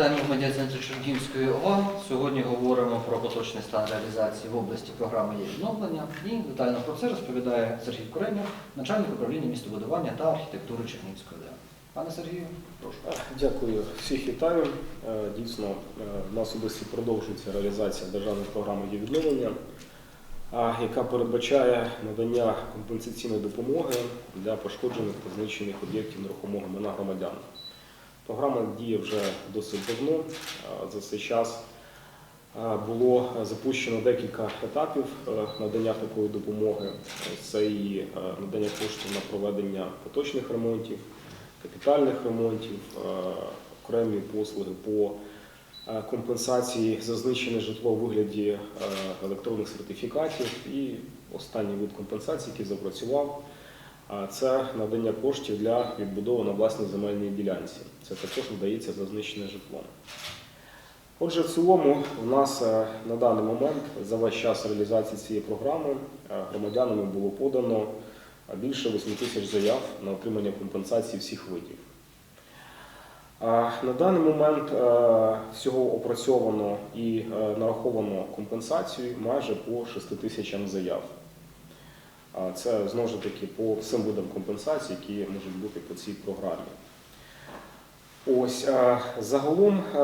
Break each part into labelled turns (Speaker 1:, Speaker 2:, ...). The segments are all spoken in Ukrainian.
Speaker 1: Вітаємо в медіа-центрі Чортківської ОВА. Сьогодні говоримо про поточний стан реалізації в області програми є відновлення. І детально про це розповідає Сергій Куренєв, начальник управління містобудування та архітектури Чернігівської ОДА. Пане Сергію, прошу.
Speaker 2: Дякую, всіх вітаю. Е, Дійсно, е, в нас області продовжується реалізація державної програми є відновлення, яка передбачає надання компенсаційної допомоги для пошкоджених та знищених об'єктів нерухомого майна громадян. Програма діє вже досить давно. За цей час було запущено декілька етапів е, надання такої допомоги. Це і е, надання коштів на проведення поточних ремонтів, капітальних ремонтів, е, окремі послуги по компенсації за знищене житло у вигляді електронних сертифікатів. І останній вид компенсації, який запрацював, це надання коштів для відбудови на власній земельній ділянці. Це також надається за знищене житло. Отже, в цілому у нас е, на даний момент за весь час реалізації цієї програми е, громадянами було подано е, більше 8 тисяч заяв на отримання компенсації всіх видів. На даний момент всього опрацьовано і нараховано компенсацію майже по 6 тисячам заяв. А Це знову ж таки по всім видам компенсацій, які можуть бути по цій програмі. Ось е, загалом е,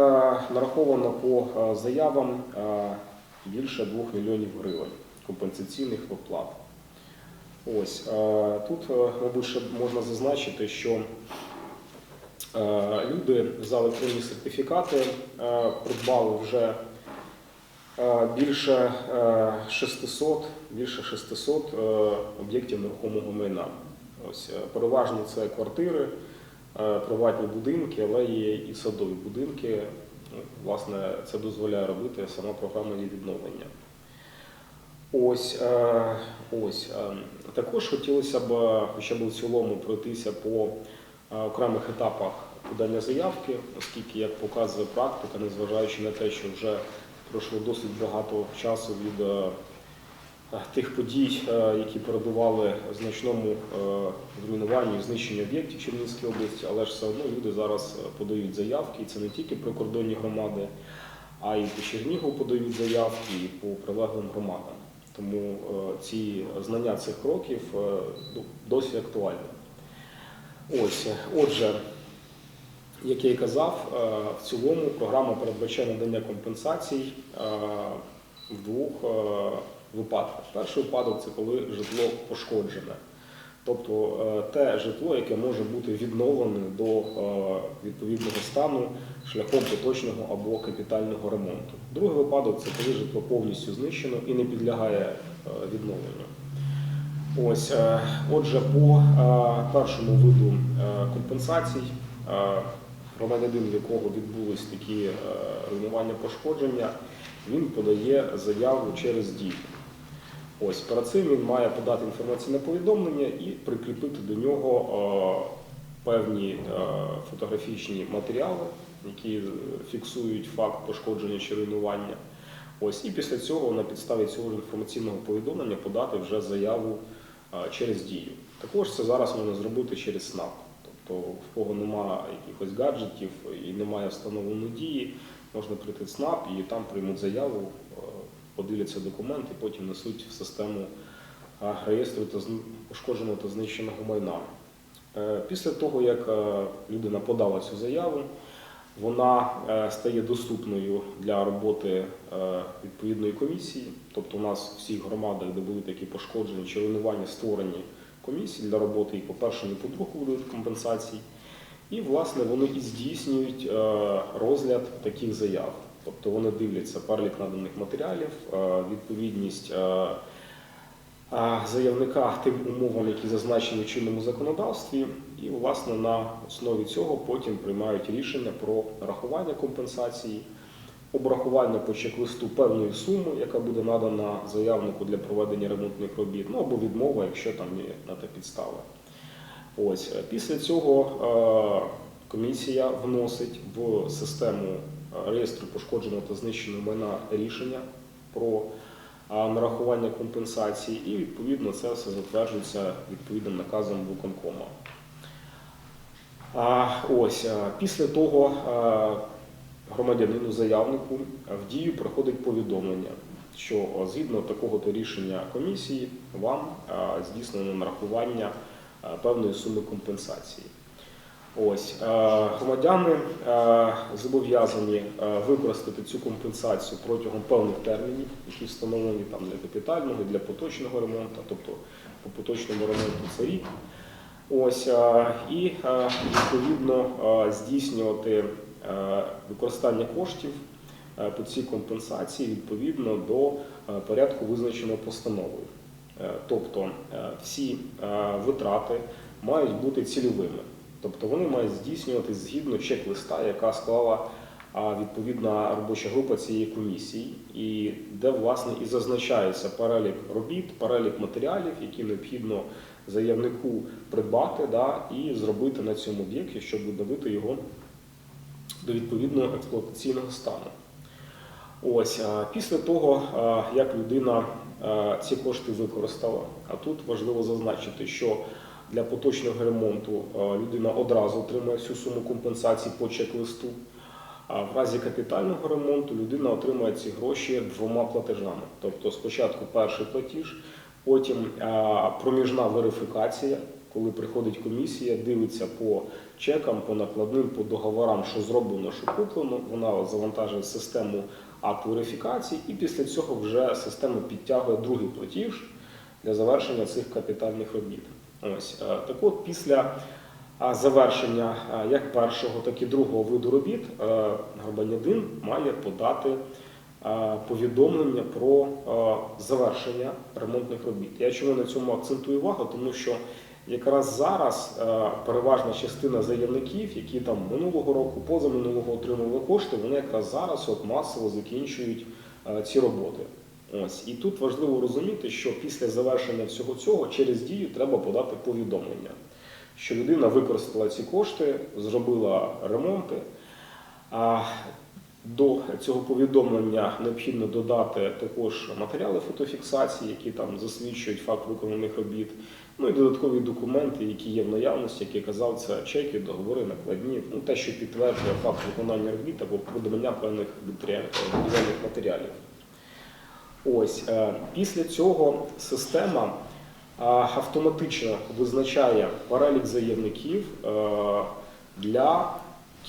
Speaker 2: нараховано по е, заявам більше 2 мільйонів гривень компенсаційних виплат. Ось тут, мабуть, ще можна зазначити, що люди за електронні сертифікати придбали вже більше е, 600, більше 600 е, об'єктів нерухомого майна. Ось е, переважно це квартири, е, приватні будинки, але є і садові будинки. Власне, це дозволяє робити сама програма її відновлення. Ось, е, ось. е, Також хотілося б, е, хоча б в цілому, пройтися по е, окремих етапах подання заявки, оскільки, як показує практика, незважаючи на те, що вже пройшло досить багато часу від е, е, тих подій, е, які передували значному зруйнуванню і знищенню об'єктів Чернігівської області, але ж все одно люди зараз подають заявки, і це не тільки прикордонні громади, а й по Чернігову подають заявки, і по прилеглим громадам. Тому ці знання цих кроків досі актуальні. Ось, отже, як я і казав, е, в цілому програма передбачає надання компенсацій е, в двох е, випадках. Перший випадок це коли житло пошкоджене. Тобто те житло, яке може бути відновлене до відповідного стану шляхом поточного або капітального ремонту. Другий випадок це коли житло повністю знищено і не підлягає відновленню. Ось, отже, по першому виду компенсацій, громадянин, в якого відбулись такі е, руйнування пошкодження, він подає заяву через дію. Ось перед цим він має подати інформаційне повідомлення і прикріпити до нього е, певні е, фотографічні матеріали, які фіксують факт пошкодження чи руйнування. Ось і після цього на підставі цього інформаційного повідомлення подати вже заяву через дію. Також це зараз можна зробити через СНАП. Тобто, в кого немає якихось гаджетів і немає встановленої дії, можна прийти в СНАП і там приймуть заяву, е, подивляться документи, потім несуть в систему е, реєстру та пошкодженого та знищеного майна. Е, Після того, як людина подала цю заяву, вона стає доступною для роботи відповідної комісії. Тобто у нас в всіх громадах, де були такі пошкодження чи руйнування, створені комісії для роботи і по першому, і по другому виду компенсацій. І, власне, вони і здійснюють е, розгляд таких заяв. Тобто вони дивляться перелік наданих матеріалів, е, відповідність е, заявника тим умовам, які зазначені в чинному законодавстві, і, власне, на основі цього потім приймають рішення про нарахування компенсації, обрахування по чек-листу певної суми, яка буде надана заявнику для проведення ремонтних робіт, ну або відмова, якщо там є на те підстави. Ось е, після цього е, комісія вносить в систему е, реєстру пошкодженого та знищеного майна рішення про нарахування компенсації, і відповідно це все затверджується відповідним наказом виконкома. Ось після того громадянину заявнику в дію приходить повідомлення, що е, згідно такого-то рішення комісії вам е, здійснено нарахування е, певної суми компенсації. Ось громадяни зобов'язані використати цю компенсацію протягом певних термінів, які встановлені там для капітального, для поточного ремонту, тобто по поточному ремонту це рік. Ось і відповідно здійснювати використання коштів е, по цій компенсації відповідно до е, порядку визначеного постановою. Е, Тобто е, всі е, витрати мають бути цільовими. Тобто вони мають здійснюватись згідно чек-листа, яка склала відповідна робоча група цієї комісії, і де власне і зазначається перелік робіт, перелік матеріалів, які необхідно заявнику придбати да, і зробити на цьому об'єкті, щоб додавити його до відповідного експлуатаційного стану. Ось після того, як людина ці кошти використала, а тут важливо зазначити, що для поточного ремонту людина одразу отримує всю суму компенсації по чек-листу. А в разі капітального ремонту людина отримує ці гроші двома платежами. Тобто спочатку перший платіж, потім проміжна верифікація, коли приходить комісія, дивиться по чекам, по накладним, по договорам, що зроблено, що куплено. Вона завантажує систему акт верифікації, і після цього вже система підтягує другий платіж для завершення цих капітальних робіт. Ось е, так от після а, завершення е, як першого, так і другого виду робіт е, громадянин має подати е, повідомлення про е, завершення ремонтних робіт. Я чому на цьому акцентую увагу, тому що якраз зараз е, переважна частина заявників, які там минулого року, позаминулого отримували кошти, вони якраз зараз от масово закінчують е, ці роботи. Ось і тут важливо розуміти, що після завершення всього цього через дію треба подати повідомлення, що людина використала ці кошти, зробила ремонти. А до цього повідомлення необхідно додати також матеріали фотофіксації, які там засвідчують факт виконаних робіт. Ну і додаткові документи, які є в наявності, як я казав, це чеки, договори, накладні, ну те, що підтверджує факт виконання робіт або придбання певних матеріалів- будівельних матеріалів. Ось е, після цього система е, автоматично визначає перелік заявників е, для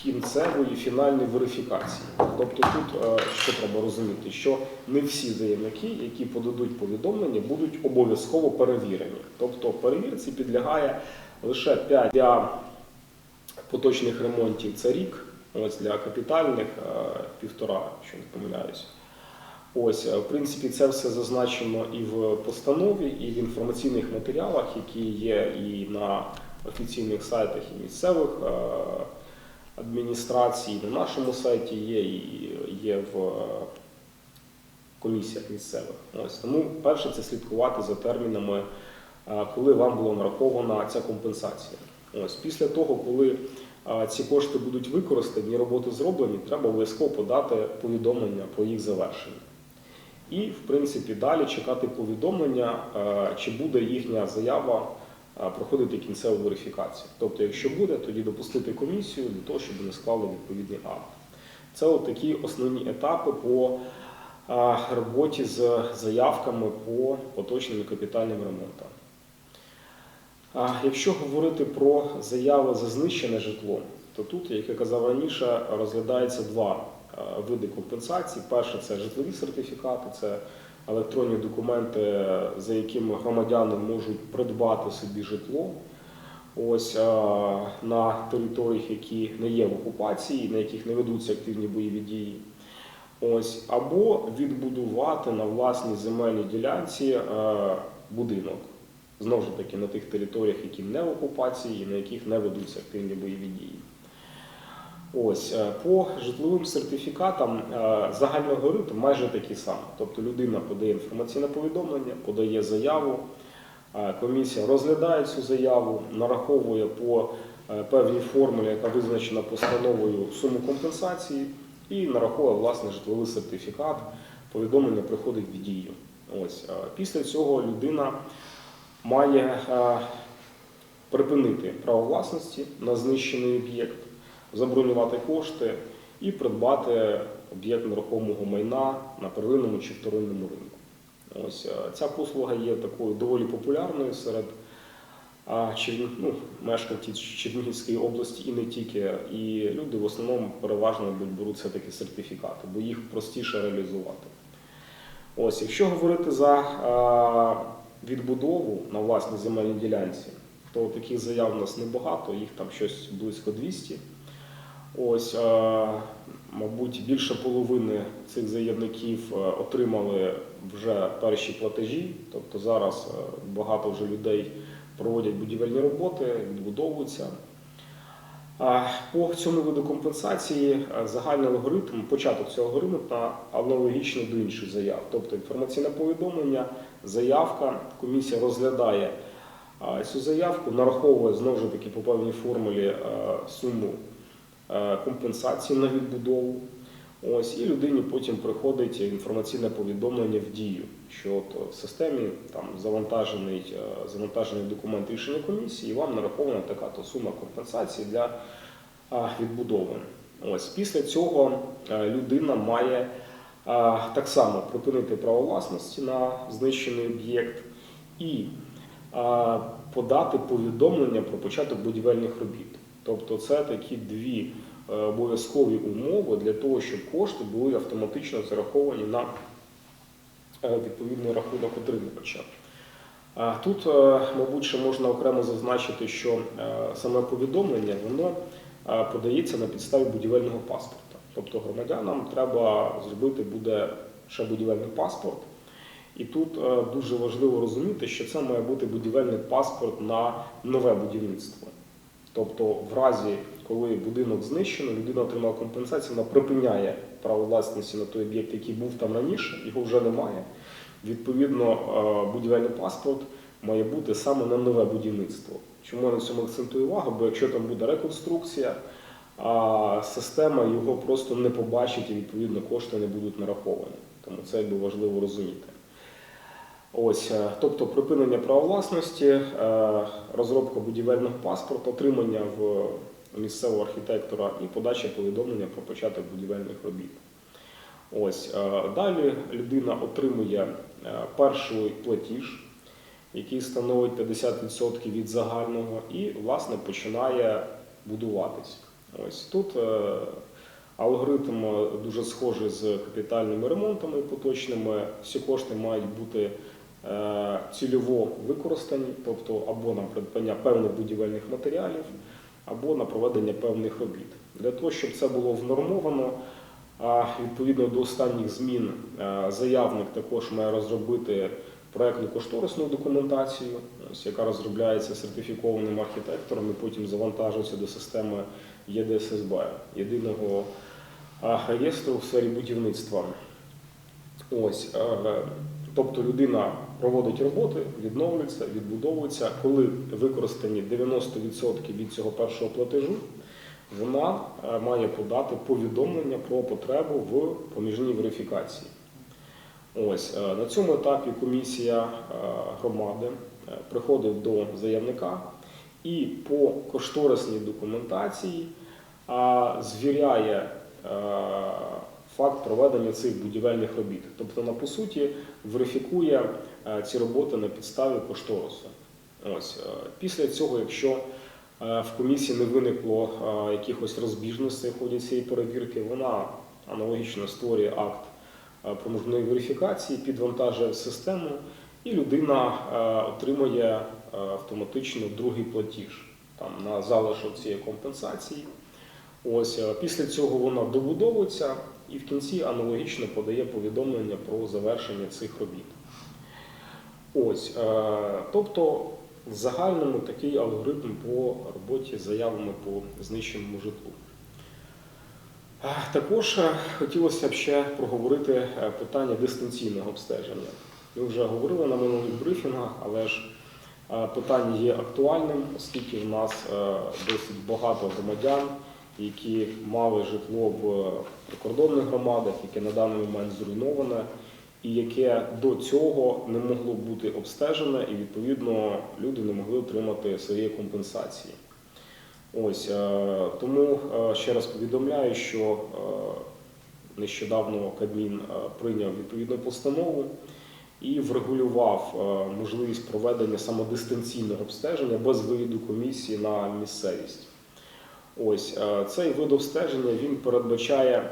Speaker 2: кінцевої фінальної верифікації. Тобто тут е, що треба розуміти, що не всі заявники, які подадуть повідомлення, будуть обов'язково перевірені. Тобто перевірці підлягає лише 5 для поточних ремонтів це рік, ось для капітальних е, півтора, якщо не помиляюся. Ось, е, в принципі, це все зазначено і в постанові, і в інформаційних матеріалах, які є і на офіційних сайтах і місцевих адміністрацій, і на нашому сайті є, і є в е, комісіях місцевих. Ось тому перше це слідкувати за термінами, е, коли вам була нарахована ця компенсація. Ось після того, коли е, ці кошти будуть використані, роботи зроблені, треба обов'язково подати повідомлення про їх завершення. І, в принципі, далі чекати повідомлення, чи буде їхня заява проходити кінцеву верифікацію. Тобто, якщо буде, тоді допустити комісію для того, щоб вони склали відповідний акт. Це от такі основні етапи по е, роботі з заявками по поточним капітальним ремонтам. Якщо говорити про заяви за знищене житло, то тут, як я казав раніше, розглядається два е, види компенсації. Перше це житлові сертифікати, це електронні документи, за якими громадяни можуть придбати собі житло. Ось е, на територіях, які не є в окупації, на яких не ведуться активні бойові дії. Ось, або відбудувати на власній земельній ділянці е, будинок. Знову ж таки, на тих територіях, які не в окупації і на яких не ведуться активні бойові дії. Ось е, по житловим сертифікатам е, загальний алгоритм майже такий самий. Тобто людина подає інформаційне повідомлення, подає заяву, е, комісія розглядає цю заяву, нараховує по певній формулі, яка визначена постановою суму компенсації, і нараховує власне житловий сертифікат. Повідомлення приходить в дію. Ось після цього людина має припинити право власності на знищений об'єкт, забронювати кошти і придбати об'єкт нерухомого майна на первинному чи вторинному ринку. Ось е, ця послуга є такою доволі популярною серед ну, мешканців Чернігівської області і не тільки. І люди в основному переважно беруть все-таки сертифікати, бо їх простіше реалізувати. Ось, якщо говорити за відбудову на власній земельній ділянці, то таких заяв у нас небагато, їх там щось близько 200. Ось, мабуть, більше половини цих заявників е, отримали вже перші платежі, тобто зараз е, багато вже людей проводять будівельні роботи, відбудовуються. По цьому виду компенсації е, загальний алгоритм, початок цього алгоритму аналогічний до інших заяв. Тобто інформаційне повідомлення, заявка, комісія розглядає цю заявку, нараховує знову ж таки по певній формулі суму компенсації на відбудову. Ось, і людині потім приходить інформаційне повідомлення в дію, що от в системі там завантажений, е, завантажений документ рішення комісії, і вам нарахована така то сума компенсації для відбудови. Ось після цього е, людина має так само припинити право власності на знищений об'єкт і подати повідомлення про початок будівельних робіт. Тобто це такі дві е, обов'язкові умови для того, щоб кошти були автоматично зараховані на е, відповідний рахунок отримувача. Тут, е, мабуть, ще можна окремо зазначити, що саме повідомлення воно подається на підставі будівельного паспорта. Тобто громадянам треба зробити буде ще будівельний паспорт. І тут дуже важливо розуміти, що це має бути будівельний паспорт на нове будівництво. Тобто, в разі, коли будинок знищено, людина отримала компенсацію, вона припиняє право власності на той об'єкт, який був там раніше, його вже немає. Відповідно, е, будівельний паспорт має бути саме на нове будівництво. Чому я на цьому акцентую увагу? Бо якщо там буде реконструкція, а система його просто не побачить і відповідно кошти не будуть нараховані. Тому це якби важливо розуміти. Ось, е, тобто припинення права власності, е, розробка будівельного паспорту, отримання в місцевого архітектора і подача повідомлення про початок будівельних робіт. Ось е, далі людина отримує перший платіж, який становить 50% від загального, і власне починає будуватись. Ось тут алгоритм дуже схожий з капітальними ремонтами поточними. Всі кошти мають бути цільово використані, тобто або на придбання певних будівельних матеріалів, або на проведення певних робіт. Для того, щоб це було внормовано, відповідно до останніх змін е, заявник також має розробити проектну кошторисну документацію, яка розробляється сертифікованим архітектором і потім завантажується до системи ЄДССБ, єдиного реєстру в сфері будівництва. Ось, е, тобто людина проводить роботи, відновлюється, відбудовується. Коли використані 90% від цього першого платежу, вона е, має подати повідомлення про потребу в поміжній верифікації. Ось е, на цьому етапі комісія е, громади приходить до заявника і по кошторисній документації звіряє факт проведення цих будівельних робіт. Тобто, вона по суті верифікує е, ці роботи на підставі кошторису. Ось е, після цього, якщо е, в комісії не виникло якихось розбіжностей в ході цієї перевірки, вона аналогічно створює акт е, верифікації, підвантажує в систему, і людина отримує автоматично другий платіж там, на залишок цієї компенсації. Ось е, після цього вона добудовується і в кінці аналогічно подає повідомлення про завершення цих робіт. Ось, е, тобто, в загальному такий алгоритм по роботі з заявами по знищеному житлу. Також е, хотілося б ще проговорити питання дистанційного обстеження. Ми вже говорили на минулих брифінгах, але ж питання є актуальним, оскільки в нас досить багато громадян, які мали житло в прикордонних громадах, яке на даний момент зруйноване, і яке до цього не могло бути обстежене, і відповідно люди не могли отримати свої компенсації. Ось е, тому е, ще раз повідомляю, що е, нещодавно Кабмін прийняв відповідну постанову і врегулював можливість проведення саме дистанційного обстеження без виїду комісії на місцевість. Ось е, цей вид обстеження він передбачає,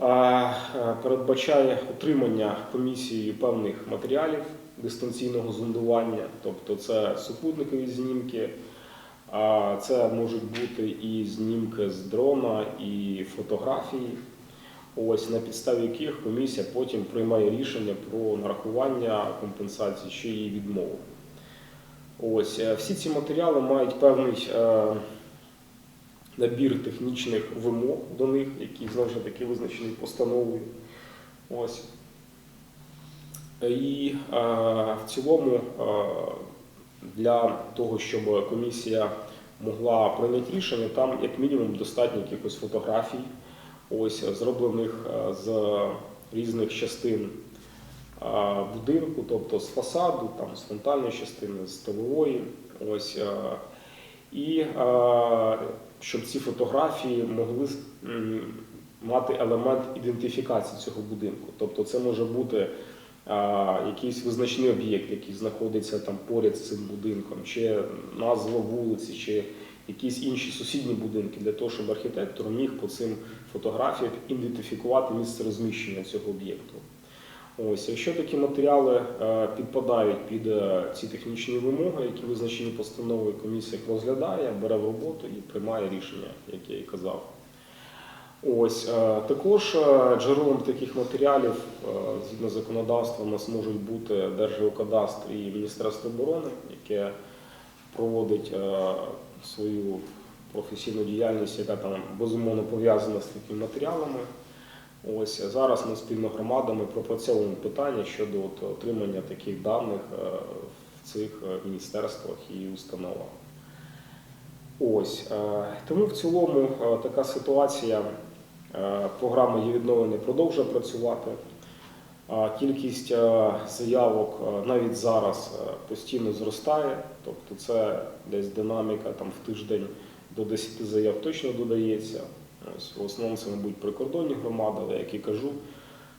Speaker 2: е, е, передбачає отримання комісією певних матеріалів дистанційного зондування, тобто це супутникові знімки. Це можуть бути і знімки з дрона, і фотографії, ось на підставі яких комісія потім приймає рішення про нарахування компенсації чи її відмову. Ось всі ці матеріали мають певний набір технічних вимог до них, які знову ж таки визначені постановою. Ось. І е, в цілому е, для того, щоб комісія могла прийняти рішення, там як мінімум достатньо якихось фотографій, ось зроблених з різних частин будинку, тобто з фасаду, там з фронтальної частини, з тилової. Ось і е, щоб ці фотографії могли мати елемент ідентифікації цього будинку. Тобто це може бути а, якийсь визначний об'єкт, який знаходиться там поряд з цим будинком, чи назва вулиці, чи якісь інші сусідні будинки, для того, щоб архітектор міг по цим фотографіях ідентифікувати місце розміщення цього об'єкту. Ось, якщо такі матеріали е, підпадають під е, ці технічні вимоги, які визначені постановою, комісія їх розглядає, бере в роботу і приймає рішення, як я і казав. Ось е, також джерелом таких матеріалів згідно законодавства у нас можуть бути Держгеокадастр і Міністерство оборони, яке проводить свою професійну діяльність, яка там безумовно пов'язана з такими матеріалами. Ось зараз ми спільно громадами пропрацьовуємо питання щодо от, отримання таких даних е, в цих е, міністерствах і установах. Ось е, тому в цілому така ситуація. Програма її відновлення продовжує працювати. Кількість заявок навіть зараз постійно зростає, тобто це десь динаміка там в тиждень до 10 заяв точно додається. В основному це, мабуть, прикордонні громади, але як і кажу,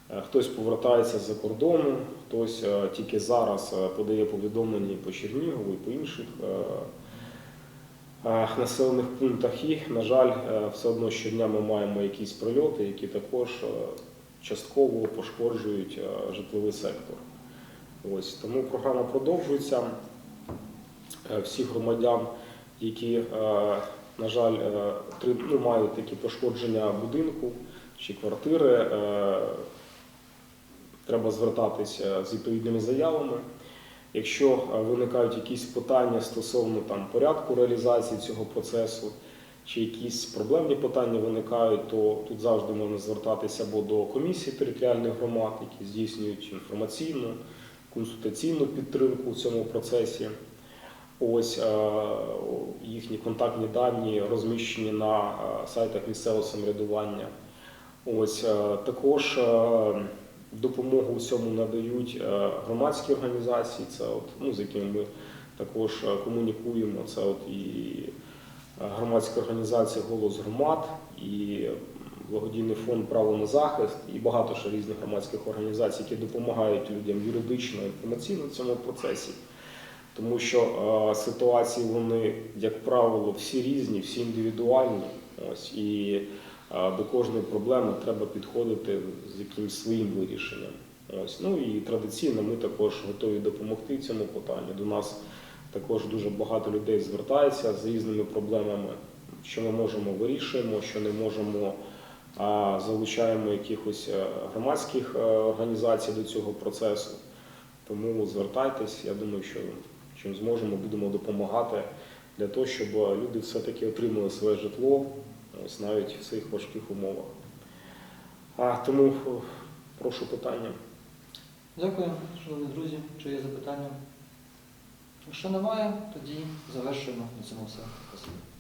Speaker 2: е, хтось повертається з-за кордону, хтось е, тільки зараз е, подає повідомлення по Чернігову і по інших населених пунктах. І, на жаль, все одно щодня ми маємо якісь прильоти, які також частково пошкоджують житловий сектор. Ось тому програма продовжується. Всіх громадян, які, на жаль, е, ну, мають такі пошкодження будинку чи квартири, е, треба звертатися з відповідними заявами. Якщо е, виникають якісь питання стосовно там, порядку реалізації цього процесу, чи якісь проблемні питання виникають, то тут завжди можна звертатися або до комісії територіальних громад, які здійснюють інформаційну, консультаційну підтримку в цьому процесі. Ось е, їхні контактні дані розміщені на е, сайтах місцевого самоврядування. Ось е, також допомогу в цьому надають громадські організації, це от, ну, з якими ми також комунікуємо. Це от і громадська організація Голос громад, і благодійний фонд Право на захист, і багато ще різних громадських організацій, які допомагають людям юридично інформаційно в цьому процесі. Тому що е, ситуації вони, як правило, всі різні, всі індивідуальні. Ось і е, до кожної проблеми треба підходити з якимось своїм вирішенням. Ось ну і традиційно ми також готові допомогти цьому питанні. До нас також дуже багато людей звертається з різними проблемами. Що ми можемо вирішуємо, що не можемо, а залучаємо якихось е, громадських організацій до цього процесу. Тому звертайтесь, я думаю, що чим зможемо, будемо допомагати для того, щоб люди все-таки отримали своє житло, ось навіть в цих важких умовах. А, тому прошу питання.
Speaker 1: Дякую, шановні друзі. Чи є запитання? Якщо немає, тоді завершуємо на цьому все. Спасибо.